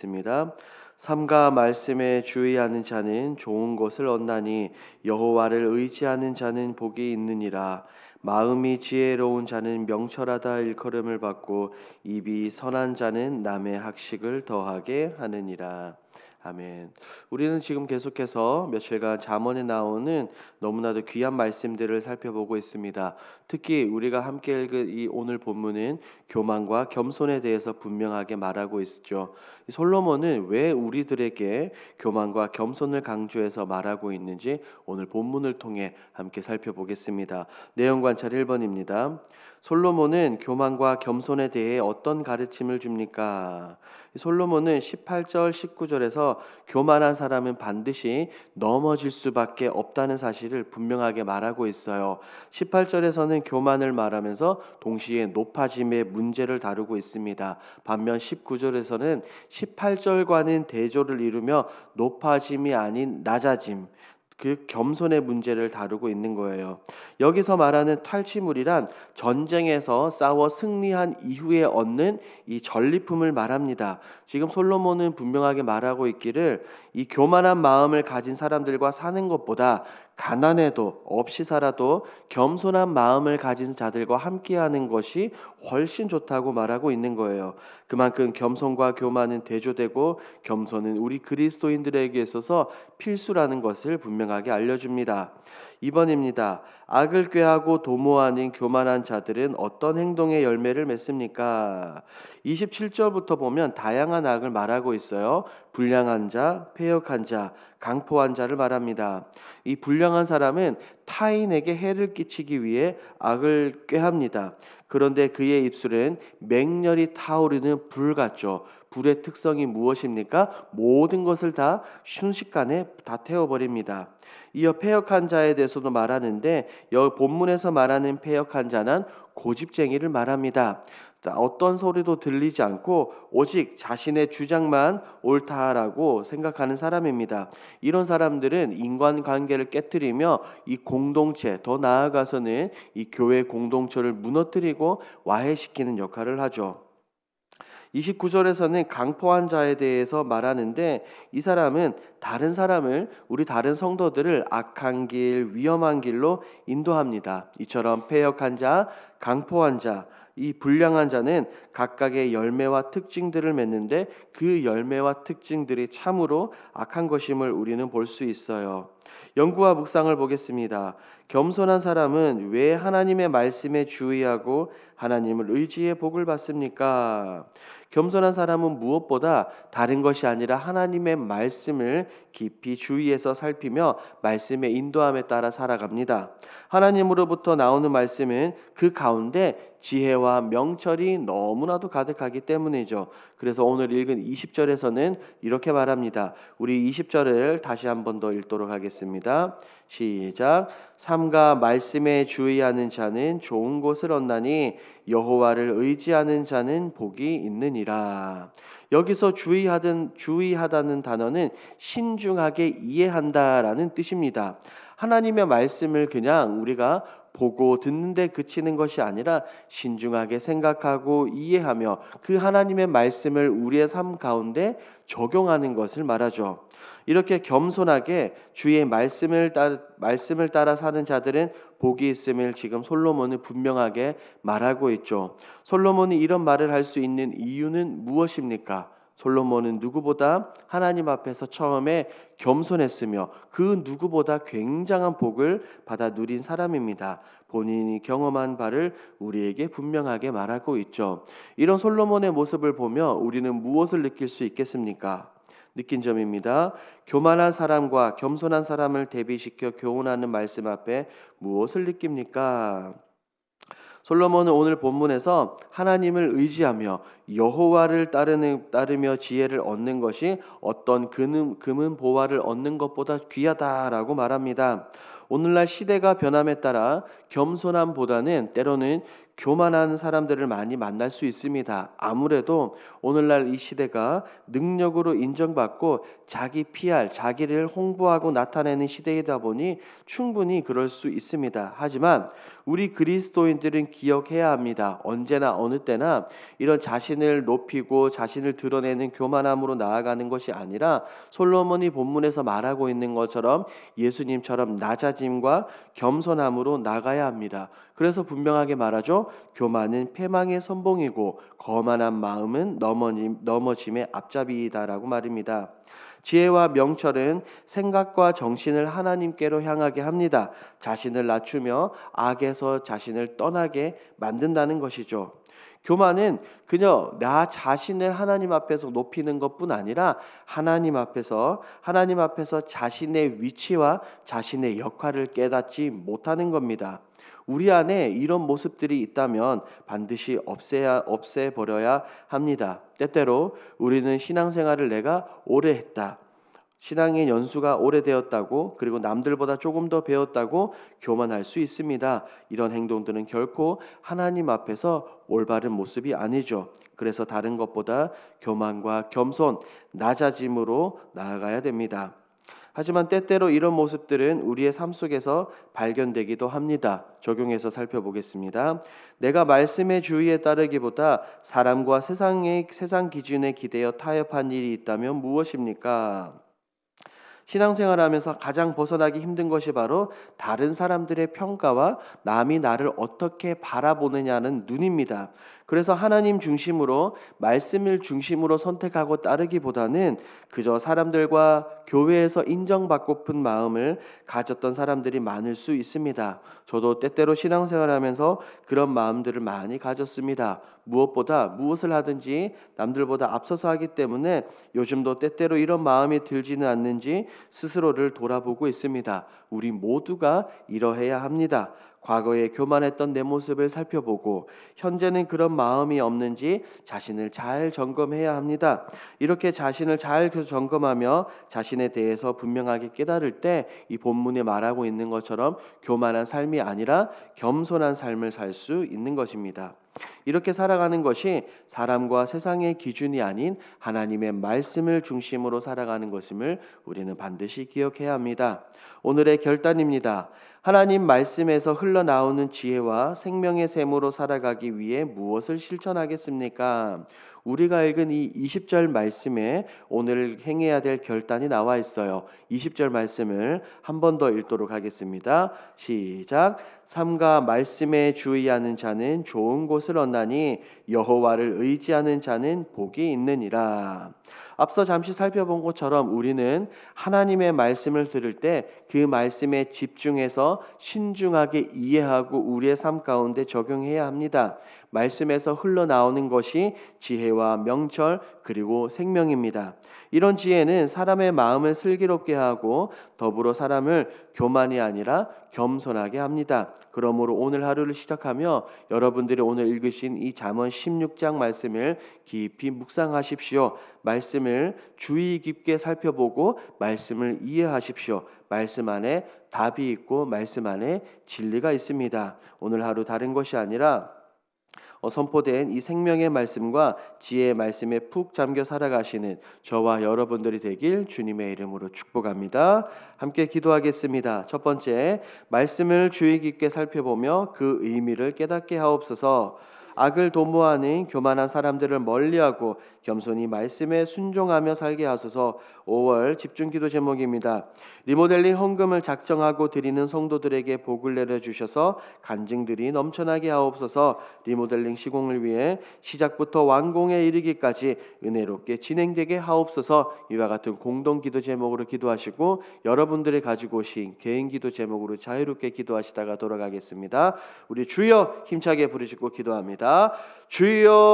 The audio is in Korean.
있습니다. 삼가 말씀에 주의하는 자는 좋은 것을 얻나니 여호와를 의지하는 자는 복이 있느니라. 마음이 지혜로운 자는 명철하다 일컬음을 받고 입이 선한 자는 남의 학식을 더하게 하느니라. 아멘. 우리는 지금 계속해서 며칠간 잠언에 나오는 너무나도 귀한 말씀들을 살펴보고 있습니다. 특히 우리가 함께 읽은 이 오늘 본문은 교만과 겸손에 대해서 분명하게 말하고 있죠. 솔로몬은 왜 우리들에게 교만과 겸손을 강조해서 말하고 있는지 오늘 본문을 통해 함께 살펴보겠습니다. 내용 관찰 1번입니다. 솔로몬은 교만과 겸손에 대해 어떤 가르침을 줍니까? 솔로몬은 18절 19절에서 교만한 사람은 반드시 넘어질 수밖에 없다는 사실을 분명하게 말하고 있어요. 18절에서는 교만을 말하면서 동시에 높아짐의 문제를 다루고 있습니다. 반면 19절에서는 18절과는 대조를 이루며 높아짐이 아닌 낮아짐 그 겸손의 문제를 다루고 있는 거예요. 여기서 말하는 탈취물이란 전쟁에서 싸워 승리한 이후에 얻는 이 전리품을 말합니다. 지금 솔로몬은 분명하게 말하고 있기를 이 교만한 마음을 가진 사람들과 사는 것보다 가난해도 없이 살아도 겸손한 마음을 가진 자들과 함께하는 것이 훨씬 좋다고 말하고 있는 거예요. 그만큼 겸손과 교만은 대조되고 겸손은 우리 그리스도인들에게 있어서 필수라는 것을 분명하게 알려줍니다. 2번입니다. 악을 꾀하고 도모하는 교만한 자들은 어떤 행동의 열매를 맺습니까? 27절부터 보면 다양한 악을 말하고 있어요. 불량한 자, 폐역한 자, 강포한 자를 말합니다. 이 불량한 사람은 타인에게 해를 끼치기 위해 악을 꾀합니다. 그런데 그의 입술은 맹렬히 타오르는 불 같죠. 불의 특성이 무엇입니까? 모든 것을 다 순식간에 다 태워버립니다. 이어 폐역한 자에 대해서도 말하는데 여 본문에서 말하는 폐역한 자는 고집쟁이를 말합니다. 어떤 소리도 들리지 않고 오직 자신의 주장만 옳다라고 생각하는 사람입니다. 이런 사람들은 인간 관계를 깨뜨리며 이 공동체 더 나아가서는 이 교회 공동체를 무너뜨리고 와해시키는 역할을 하죠. 29절에서는 강포한 자에 대해서 말하는데 이 사람은 다른 사람을 우리 다른 성도들을 악한 길, 위험한 길로 인도합니다. 이처럼 폐역한 자, 강포한 자, 이 불량한 자는 각각의 열매와 특징들을 맺는데 그 열매와 특징들이 참으로 악한 것임을 우리는 볼 수 있어요. 연구와 묵상을 보겠습니다. 겸손한 사람은 왜 하나님의 말씀에 주의하고 하나님을 의지해 복을 받습니까? 겸손한 사람은 무엇보다 다른 것이 아니라 하나님의 말씀을 깊이 주의해서 살피며 말씀의 인도함에 따라 살아갑니다. 하나님으로부터 나오는 말씀은 그 가운데 지혜와 명철이 너무나도 가득하기 때문이죠. 그래서 오늘 읽은 20절에서는 이렇게 말합니다. 우리 20절을 다시 한 번 더 읽도록 하겠습니다. 시작. 삼가 말씀에 주의하는 자는 좋은 것을 얻나니 여호와를 의지하는 자는 복이 있느니라. 여기서 주의하든 주의하다는 단어는 신중하게 이해한다라는 뜻입니다. 하나님의 말씀을 그냥 우리가 보고 듣는데 그치는 것이 아니라 신중하게 생각하고 이해하며 그 하나님의 말씀을 우리의 삶 가운데 적용하는 것을 말하죠. 이렇게 겸손하게 주의 말씀을 따 말씀을 따라 사는 자들은 복이 있음을 지금 솔로몬은 분명하게 말하고 있죠. 솔로몬이 이런 말을 할 수 있는 이유는 무엇입니까? 솔로몬은 누구보다 하나님 앞에서 처음에 겸손했으며 그 누구보다 굉장한 복을 받아 누린 사람입니다. 본인이 경험한 바를 우리에게 분명하게 말하고 있죠. 이런 솔로몬의 모습을 보며 우리는 무엇을 느낄 수 있겠습니까? 느낀 점입니다. 교만한 사람과 겸손한 사람을 대비시켜 교훈하는 말씀 앞에 무엇을 느낍니까? 솔로몬은 오늘 본문에서 하나님을 의지하며 여호와를 따르는 따르며 지혜를 얻는 것이 어떤 금은 금은 보화를 얻는 것보다 귀하다라고 말합니다. 오늘날 시대가 변함에 따라 겸손함보다는 때로는 교만한 사람들을 많이 만날 수 있습니다. 아무래도 오늘날 이 시대가 능력으로 인정받고 자기 PR, 자기를 홍보하고 나타내는 시대이다 보니 충분히 그럴 수 있습니다. 하지만 우리 그리스도인들은 기억해야 합니다. 언제나 어느 때나 이런 자신을 높이고 자신을 드러내는 교만함으로 나아가는 것이 아니라 솔로몬이 본문에서 말하고 있는 것처럼 예수님처럼 낮아짐과 겸손함으로 나가야 합니다. 그래서 분명하게 말하죠. 교만은 패망의 선봉이고 거만한 마음은 넘어짐, 넘어짐의 앞잡이이다라고 말입니다. 지혜와 명철은 생각과 정신을 하나님께로 향하게 합니다. 자신을 낮추며 악에서 자신을 떠나게 만든다는 것이죠. 교만은 그저 나 자신을 하나님 앞에서 높이는 것뿐 아니라 하나님 앞에서 하나님 앞에서 자신의 위치와 자신의 역할을 깨닫지 못하는 겁니다. 우리 안에 이런 모습들이 있다면 반드시 없애야 없애 버려야 합니다. 때때로 우리는 신앙생활을 내가 오래 했다. 신앙의 연수가 오래되었다고 그리고 남들보다 조금 더 배웠다고 교만할 수 있습니다. 이런 행동들은 결코 하나님 앞에서 올바른 모습이 아니죠. 그래서 다른 것보다 교만과 겸손, 낮아짐으로 나아가야 됩니다. 하지만 때때로 이런 모습들은 우리의 삶 속에서 발견되기도 합니다. 적용해서 살펴보겠습니다. 내가 말씀의 주의에 따르기보다 사람과 세상의 세상 기준에 기대어 타협한 일이 있다면 무엇입니까? 신앙생활 하면서 가장 벗어나기 힘든 것이 바로 다른 사람들의 평가와 남이 나를 어떻게 바라보느냐는 눈입니다. 그래서 하나님 중심으로 말씀을 중심으로 선택하고 따르기보다는 그저 사람들과 교회에서 인정받고픈 마음을 가졌던 사람들이 많을 수 있습니다. 저도 때때로 신앙생활하면서 그런 마음들을 많이 가졌습니다. 무엇보다 무엇을 하든지 남들보다 앞서서 하기 때문에 요즘도 때때로 이런 마음이 들지는 않는지 스스로를 돌아보고 있습니다. 우리 모두가 이러해야 합니다. 과거에 교만했던 내 모습을 살펴보고 현재는 그런 마음이 없는지 자신을 잘 점검해야 합니다. 이렇게 자신을 잘 점검하며 자신에 대해서 분명하게 깨달을 때 이 본문에 말하고 있는 것처럼 교만한 삶이 아니라 겸손한 삶을 살 수 있는 것입니다. 이렇게 살아가는 것이 사람과 세상의 기준이 아닌 하나님의 말씀을 중심으로 살아가는 것임을 우리는 반드시 기억해야 합니다. 오늘의 결단입니다. 하나님 말씀에서 흘러나오는 지혜와 생명의 샘으로 살아가기 위해 무엇을 실천하겠습니까? 우리가 읽은 이 20절 말씀에 오늘 행해야 될 결단이 나와 있어요. 20절 말씀을 한 번 더 읽도록 하겠습니다. 시작. 삼가 말씀에 주의하는 자는 좋은 곳을 얻나니 여호와를 의지하는 자는 복이 있느니라. 앞서 잠시 살펴본 것처럼 우리는 하나님의 말씀을 들을 때 그 말씀에 집중해서 신중하게 이해하고 우리의 삶 가운데 적용해야 합니다. 말씀에서 흘러나오는 것이 지혜와 명철 그리고 생명입니다. 이런 지혜는 사람의 마음을 슬기롭게 하고 더불어 사람을 교만이 아니라 겸손하게 합니다. 그러므로 오늘 하루를 시작하며 여러분들이 오늘 읽으신 이 잠언 16장 말씀을 깊이 묵상하십시오. 말씀을 주의 깊게 살펴보고 말씀을 이해하십시오. 말씀 안에 답이 있고 말씀 안에 진리가 있습니다. 오늘 하루 다른 것이 아니라 어, 선포된 이 생명의 말씀과 지혜의 말씀에 푹 잠겨 살아가시는 저와 여러분들이 되길 주님의 이름으로 축복합니다. 함께 기도하겠습니다. 첫 번째, 말씀을 주의 깊게 살펴보며 그 의미를 깨닫게 하옵소서. 악을 도모하는 교만한 사람들을 멀리하고 겸손히 말씀에 순종하며 살게 하소서. 5월 집중 기도 제목입니다. 리모델링 헌금을 작정하고 드리는 성도들에게 복을 내려 주셔서 간증들이 넘쳐나게 하옵소서. 리모델링 시공을 위해 시작부터 완공에 이르기까지 은혜롭게 진행되게 하옵소서. 이와 같은 공동 기도 제목으로 기도하시고 여러분들이 가지고 오신 개인 기도 제목으로 자유롭게 기도하시다가 돌아가겠습니다. 우리 주여 힘차게 부르시고 기도합니다. 주여